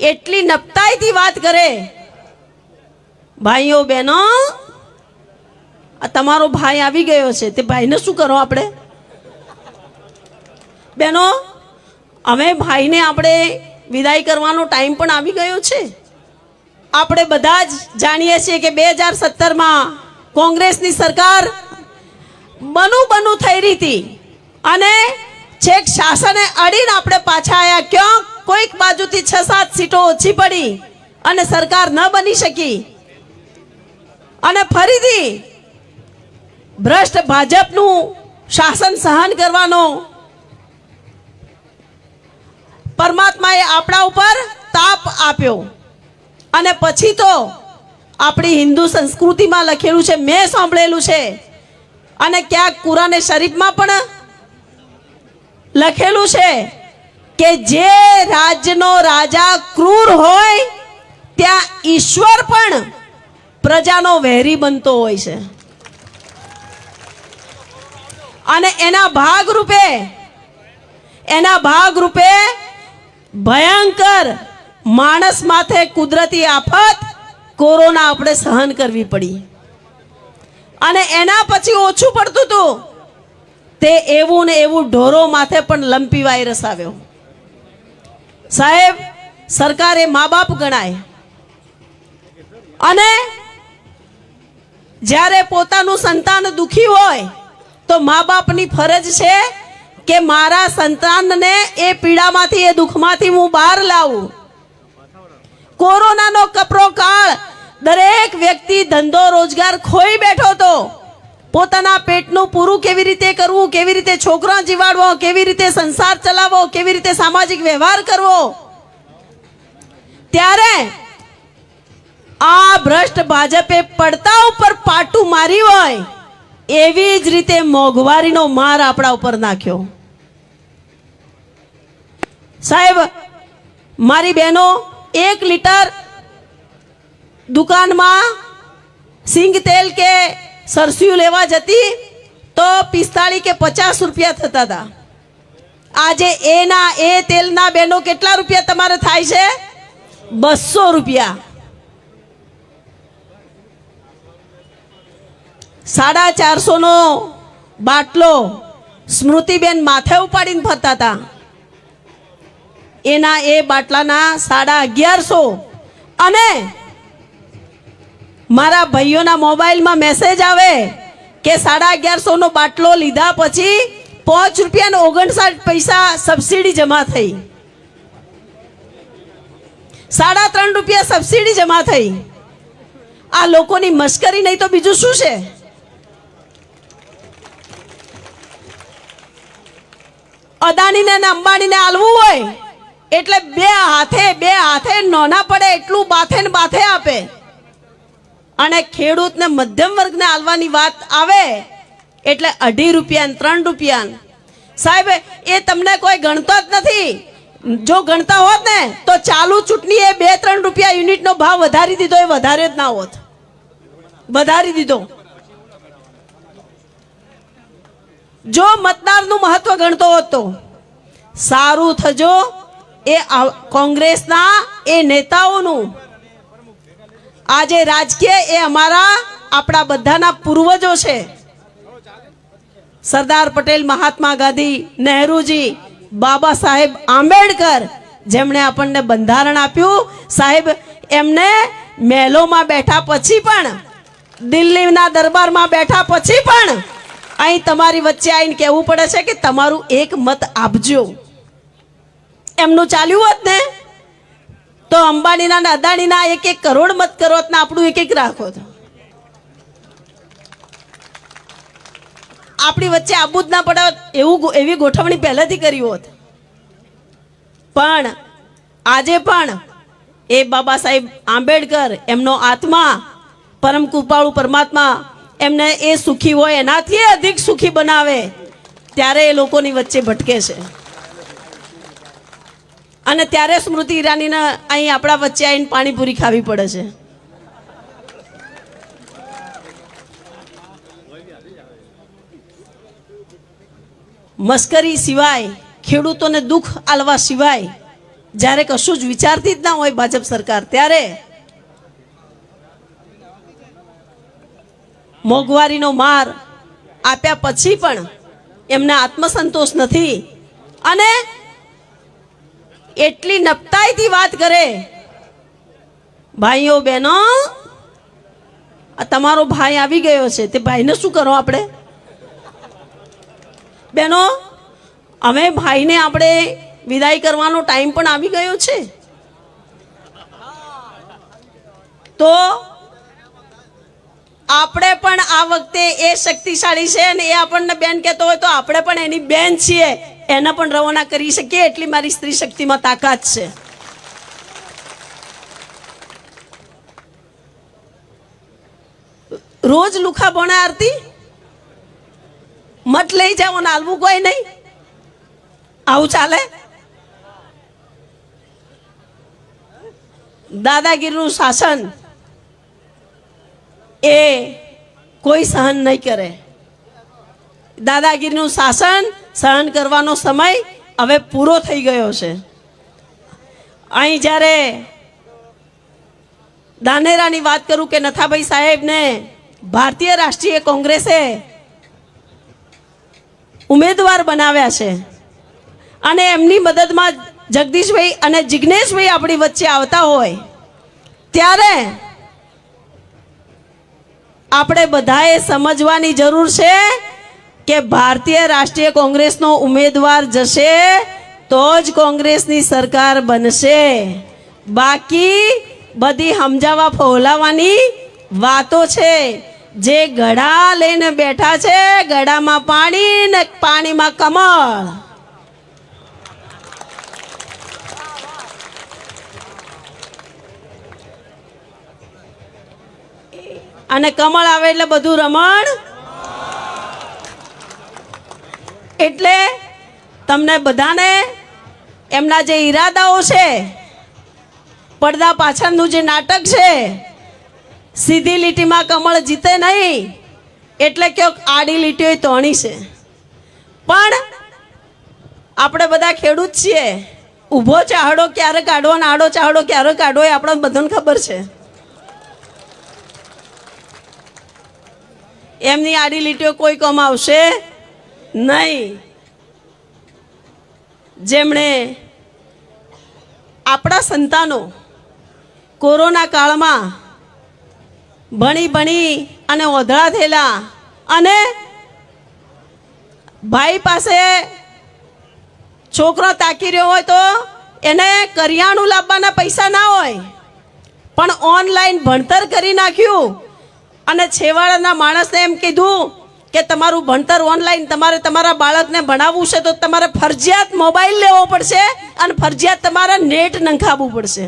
એટલી નપતાઈથી વાત કરે. ભાઈઓ બહેનો તમારો ભાઈ આવી ગયો છે. તે ભાઈને શું કરો આપણે? બહેનો હવે ભાઈને આપણે વિદાય કરવાનો ટાઈમ પણ આવી ગયો છે. આપણે બધા જ જાણીએ છીએ કે બે હજાર સત્તરમાં કોંગ્રેસની સરકાર બનુ બનુ થઈ રહી હતી. અને છેક શાસને અડીને આપણે પાછા આવ્યા ક્યાં? કોઈક બાજુથી છ સાત સીટો ઓછી પડી અને સરકાર ન બની શકી. અને ફરીથી ભ્રષ્ટ ભાજપનું શાસન સહન કરવાનો પરમાત્માએ આપણા ઉપર તાપ આપ્યો. અને પછી તો આપણી હિન્દુ સંસ્કૃતિમાં લખેલું છે, મેં સાંભળેલું છે. અને ક્યાંક કુરાને શરીફમાં પણ લખેલું છે કે જે રાજ્યનો રાજા ક્રૂર હોય, ત્યાં ઈશ્વર પણ પ્રજાનો વહેરી બનતો હોય છે. અને એના ભાગરૂપે એના ભાગરૂપે ભયંકર માણસ માથે કુદરતી આફત, કોરોના આપણે સહન કરવી પડી. અને એના પછી ઓછું પડતું હતું. તે એવું ને એવું ઢોરો માથે પણ લંપી વાયરસ આવ્યો. સાહેબ, સરકાર એ મા બાપ ગણાય. અને જ્યારે પોતાનું સંતાન દુખી હોય, તો મા બાપની ફરજ છે કે મારા સંતાનને એ પીડામાંથી, એ દુઃખમાંથી હું બહાર લાવું. કોરોનાનો કપરો કાળ દરેક વ્યક્તિ ધંધો રોજગાર ખોઈ બેઠો તો પોતાના પેટનું પૂરું કેવી રીતે કરવું, કેવી રીતે છોકરા જીવાડવો, કેવી રીતે સંસાર ચલાવવો, કેવી રીતે સામાજિક વ્યવહાર કરવો? ત્યારે આ ભ્રષ્ટ ભાજપે પડતા ઉપર પાટું માર્યું હોય, એવી જ રીતે મોંઘવારીનો માર આપણા ઉપર નાખ્યો. સાહેબ, મારી બહેનો, એક લીટર દુકાનમાં સિંગ તેલ કે સરસિયું લેવા જતી તો પિસ્તાળીસ કે પચાસ રૂપિયા થતા હતા આજે એના એ તેલના બેનો કેટલા રૂપિયા તમારે થાય છે? બસો રૂપિયા. સાડા ચારસોનો બાટલો સ્મૃતિબેન માથે ઉપાડીને ફરતા હતા એના એ બાટલાના સાડા અગિયારસો. અને મારા ભાઈઓના મોબાઈલમાં મેસેજ આવે કે સાડા અગિયારસો નો બાટલો લીધા પછી પાંચ રૂપિયા ને ઓગણસાઠ પૈસા સબસિડી જમા થઈ. સાડા ત્રણ રૂપિયા સબસિડી જમા થઈ. આ લોકોની મશ્કરી નહીં તો બીજું શું છે? અદાણીને ને અંબાણીને આલવું હોય એટલે બે હાથે બે હાથે નોના પડે, એટલું બાથે ને બાથે આપે. અને ખેડૂતને મધ્યમ વર્ગને આલવાની વાત આવે, એટલે અઢી રૂપિયા ત્રણ રૂપિયા સાહેબ, એ તમને કોઈ ગણતો જ નથી. જો ગણતા હોત ને, તો ચાલુ ચૂંટણીએ બે, ત્રણ રૂપિયા યુનિટનો ભાવ વધારી દીધો, એ વધારે જ ના હોત. વધારી દીધો. જો મતદારનું મહત્વ ગણતો હોત તો, સારું થજો, એ કોંગ્રેસના, એ નેતાઓનું. આજે રાજકીય એ અમારા, આપણા બધાના પૂર્વજો છે. સરદાર પટેલ, મહાત્મા ગાંધી, નહેરુજી, બાબા સાહેબ આંબેડકર, જેમણે આપણને બંધારણ આપ્યું. સાહેબ, એમને મહેલોમાં બેઠા પછી પણ, દિલ્હીના દરબારમાં બેઠા પછી પણ, અહીં તમારી વચ્ચે આવીને કહેવું પડે છે કે તમારું એક મત આપજો. એમનું ચાલ્યું હોત ને? તો અંબાણીના ને અદાણીના એક એક કરોડ મત કરો આપણું એક એક રાખો આપણી વચ્ચે આબુ ના પડે એવું એવી ગોઠવણી પહેલેથી કરી હોત. પણ આજે પણ એ બાબા સાહેબ આંબેડકર એમનો આત્મા પરમ કૃપાળુ પરમાત્મા એમને એ સુખી હોય એનાથી અધિક સુખી બનાવે, ત્યારે એ લોકોની વચ્ચે ભટકે છે. અને ત્યારે સ્મૃતિ ઈરાનીને અહીં આપણા વચ્ચે આવીને પાણીપુરી ખાવી પડે છે. મસ્કરી સિવાય, ખેડૂતોને દુઃખ આલવા સિવાય, જ્યારે કશું જ વિચારતી જ ના હોય ભાજપ સરકાર, ત્યારે મોંઘવારીનો માર આપ્યા પછી પણ એમને આત્મસંતોષ નથી. અને એટલી નપતાઈથી વાત કરે. ભાઈઓ બહેનો, આ તમારો ભાઈ આવી ગયો છે. તે ભાઈને શું કરો આપણે? બહેનો, અમે ભાઈને આપણે વિદાય કરવાનો ટાઈમ પણ આવી ગયો છે. તો આપણે પણ આ વખતે એ શક્તિશાળી છે અને એ આપણને બેન કહેતો હોય તો આપણે પણ એની બેન છીએ. એને પણ રવાના કરી શકીએ એટલી મારી સ્ત્રી શક્તિમાં તાકાત છે. રોજ લુખા ભણા આરતી? મત લઈ જાઓ ને હાલવું કોઈ નહીં? આવું ચાલે? દાદાગીરીનું શાસન એ કોઈ સહન નહીં કરે. દાદાગીરીનું શાસન સહન કરવાનો સમય હવે પૂરો થઈ ગયો છે. અહીં જ્યારે દાનેરાની વાત કરું કે નથાભાઈ સાહેબને ભારતીય રાષ્ટ્રીય કોંગ્રેસે ઉમેદવાર બનાવ્યા છે અને એમની મદદમાં જગદીશભાઈ અને જિજ્ઞેશભાઈ આપણી વચ્ચે આવતા હોય, ત્યારે આપણે બધાએ સમજવાની જરૂર છે કે ભારતીય રાષ્ટ્રીય કોંગ્રેસનો ઉમેદવાર જશે તો જ કોંગ્રેસની સરકાર બનશે. બાકી બધી સમજાવવા ફોલાવાની વાતો છે. જે ગળા લઈને બેઠા છે, ગળામાં પાણી ને પાણીમાં કમળ. અને કમળ આવે એટલે બધું રમણ. એટલે તમને બધાને એમના જે ઈરાદાઓ છે, પડદા પાછળનું જે નાટક છે, સીધી લીટીમાં કમળ જીતે નહીં, એટલે કે આડી લીટીઓ તોણી છે. પણ આપણે બધા ખેડૂત છીએ, ઊભો ચાહડો ક્યારે કાઢવો અને આડો ચાહડો ક્યારે કાઢવો એ આપણને બધાને ખબર છે. એમની આડી લીટીઓ કોઈ કમાવશે નહીં. જેમણે આપણા સંતાનો કોરોના કાળમાં ભણી ભણી અને ઓધળા થયેલા અને ભાઈ પાસે છોકરો તાકી રહ્યો હોય તો એને કરિયાણું લાવવાના પૈસા ના હોય. પણ ઓનલાઈન ભણતર કરી નાખ્યું અને છેવાડાના માણસને એમ કીધું કે તમારું ભણતર ઓનલાઈન તમારે તમારા બાળકને ભણાવવું છે તો તમારે ફરજિયાત મોબાઈલ લેવો પડશે અને ફરજિયાત તમારે નેટ નંખાવવું પડશે.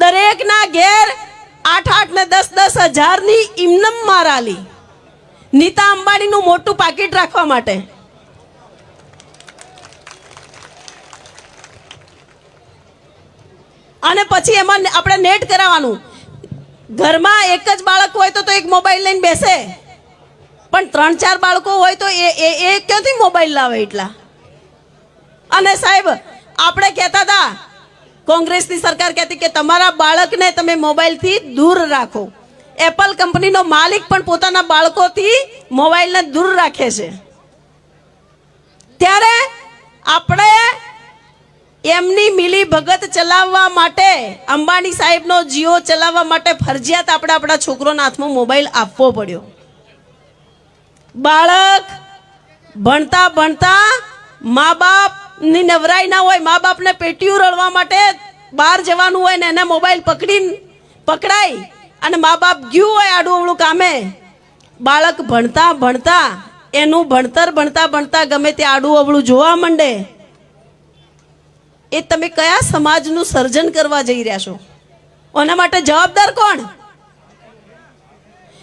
દરેકના ઘેર આઠ આઠ ને દસ દસ હજારની ઇમનમ મારાલી. નીતા અંબાણીનું મોટું પાકીટ રાખવા માટે. અને પછી એમાં આપણે નેટ કરાવવાનું. ઘરમાં એક જ બાળક હોય તો તો એક મોબાઈલ લઈને બેસે. પણ ત્રણ ચાર બાળકો હોય તો એ એ એ ક્યાંથી મોબાઈલ લાવે એટલા? અને સાહેબ, આપણે કહેતા હતા, કોંગ્રેસની સરકાર કહેતી કે તમારા બાળકને તમે મોબાઈલથી દૂર રાખો. એપલ કંપનીનો માલિક પણ પોતાના બાળકોથી મોબાઈલને દૂર રાખે છે. ત્યારે આપણે એમની મિલી ભગત ચલાવવા માટે, અંબાણી સાહેબનો જીઓ ચલાવવા માટે ફરજિયાત આપણે આપણા છોકરોના હાથમાં મોબાઈલ આપવો પડ્યો. બાળક ભણતા ભણતા મા બાપની નવરાઈ ના હોય, મા બાપને પેટીયું રળવા માટે બહાર જવાનું હોય ને એને મોબાઈલ પકડી પકડાય અને મા બાપ ગયું હોય આડું અવળું કામે. બાળક ભણતા ભણતા, એનું ભણતર ભણતા ભણતા ગમે તે આડું અવળું જોવા માંડે. એ તમે કયા સમાજનું સર્જન કરવા જઈ રહ્યા છો? ઓના માટે જવાબદાર કોણ?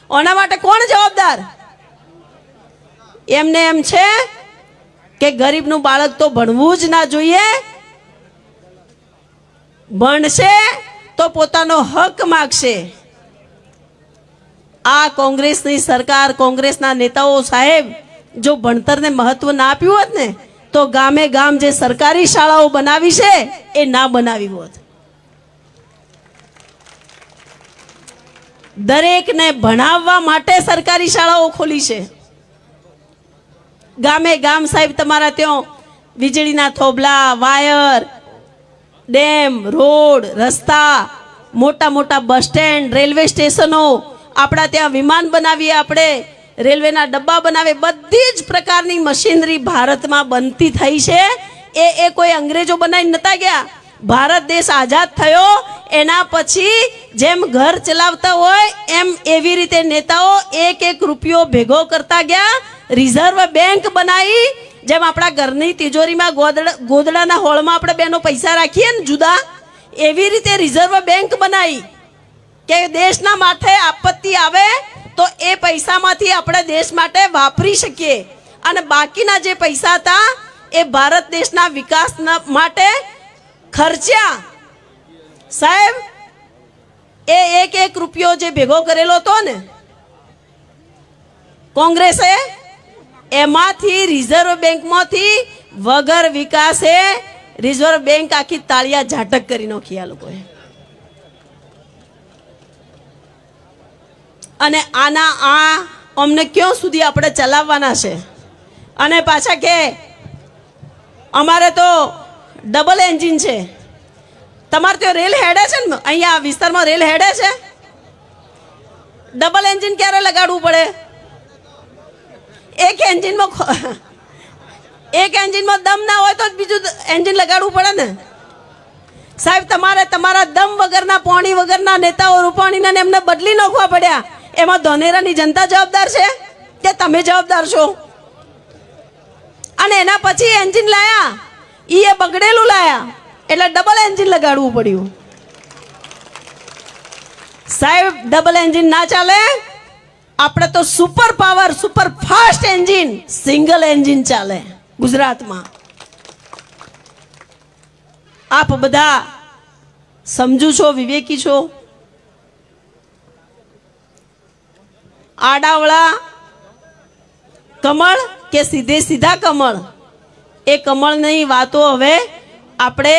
ઓના માટે કોણ જવાબદાર? એમને એમ છે કે ગરીબનું બાળક તો ભણવું જ ના જોઈએ. ભણશે તો પોતાનો હક માગશે. આ કોંગ્રેસની સરકાર કોંગ્રેસના નેતાઓ સાહેબ, જો ભણતરને મહત્વ ના આપ્યું હોત ને તો ગામે ગામ જે સરકારી શાળાઓ બનાવી છે, એ ના બનાવી હોત. દરેકને ભણાવવા માટે સરકારી શાળાઓ ખોલી છે. ગામે ગામ સાહેબ તમારા ત્યાં વીજળીના થોભલા, વાયર, ડેમ, રોડ, રસ્તા, મોટા મોટા બસ સ્ટેન્ડ, રેલવે સ્ટેશનો આપણા ત્યાં વિમાન બનાવીએ આપણે રેલવેના ડબ્બા બનાવે બધી જ પ્રકારની મશીનરી ભારતમાં બનતી થઈ છે. એ એ કોઈ અંગ્રેજો બનાવી નતા ગયા. ભારત દેશ આઝાદ થયો. એના પછી જેમ ઘર ચલાવતા હોય, એમ એવી રીતે નેતાઓ એક એક રૂપિયો ભેગો કરતા ગયા. રિઝર્વ બેંક બનાવી, જેમ આપણા ઘરની તિજોરીમાં ગોદડા, ગોદડાના હોળમાં આપણે બેનો પૈસા રાખીએ ને જુદા, એવી રીતે રિઝર્વ બેંક બનાવી. કે દેશના માથે આપત્તિ આવે તો એ પૈસામાંથી આપણે દેશ માટે વાપરી શકીએ. અને બાકીના જે પૈસા હતા, એ ભારત દેશના વિકાસ માટે ખર્ચ્યા. સાહેબ, એ એક એક રૂપિયો જે ભેગો કરેલો હતો ને, કોંગ્રેસે એમાંથી રિઝર્વ બેંકમાંથી વગર વિકાસે રિઝર્વ બેંક આખી તાળિયા ઝાટક કરી નાખી આ લોકોએ. અને આના આ અમને ક્યાં સુધી આપણે ચલાવવાના છે? અને પાછા કે અમારે તો ડબલ એન્જિન છે. તમારે ત્યાં રેલ હેડે છે ને? અહીંયા વિસ્તારમાં રેલ હેડે છે? ડબલ એન્જિન ક્યારે લગાડવું પડે? એક એન્જિનમાં એક એન્જિનમાં દમ ના હોય તો બીજું એન્જિન લગાડવું પડે ને? સાહેબ, તમારે તમારા દમ વગરના, પાણી વગરના નેતાઓ રૂપાણીને એમને બદલી નાખવા પડ્યા. એમાં ધોનેરાની જનતા જવાબદાર છે કે તમે જવાબદાર છો? અને એના પછી એન્જિન લાયા. ઈ એ બગડેલું લાયા. એટલે ડબલ એન્જિન લગાડવું પડ્યું. સાહેબ ડબલ એન્જિન ના ચાલે? આપણે તો super power super fast engine single engine ચાલે ગુજરાતમાં. આપ બધા સમજુ છો, વિવેકી છો? આડાવળા, કમળ કે સીધે સીધા કમળ? એ કમળની વાતો હવે આપણે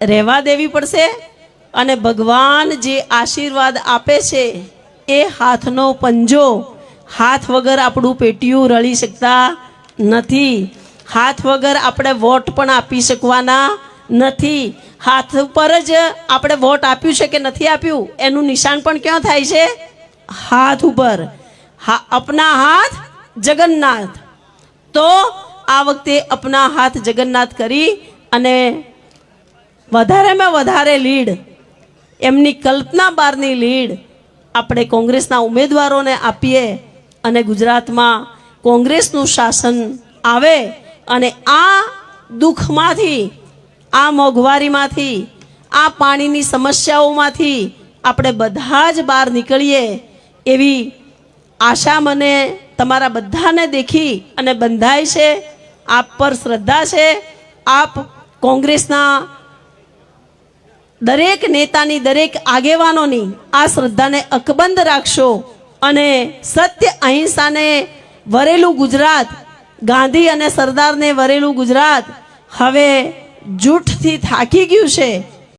રહેવા દેવી પડશે અને ભગવાન જે આશીર્વાદ આપે છે એ હાથનો પંજો, હાથ વગર આપણું પેટીયું રળી શકતા નથી. હાથ વગર આપણે વોટ પણ આપી શકવાના નથી. હાથ ઉપર જ આપણે વોટ આપ્યું છે કે નથી આપ્યું? એનું નિશાન પણ ક્યાં થાય છે? હાથ ઉપર. હા, અપના હાથ જગન્નાથ. તો આ વખતે અપના હાથ જગન્નાથ કરી અને વધારેમાં વધારે લીડ, એમની કલ્પના બહારની લીડ આપણે કોંગ્રેસના ઉમેદવારોને આપીએ અને ગુજરાતમાં કોંગ્રેસનું શાસન આવે અને આ દુઃખમાંથી, આ મોંઘવારીમાંથી, આ પાણીની સમસ્યાઓમાંથી આપણે બધા જ બહાર નીકળીએ એવી આશા મને તમારા બધાને દેખી અને બંધાય છે, આપ પર શ્રદ્ધા છે, આપ કોંગ્રેસના દરેક નેતાની, દરેક આગેવાનોની આ શ્રદ્ધાને અકબંધ રાખશો અને સત્ય અહિંસાને વરેલું ગુજરાત, ગાંધી અને સરદારને વરેલું ગુજરાત હવે જૂઠથી થાકી ગયું છે.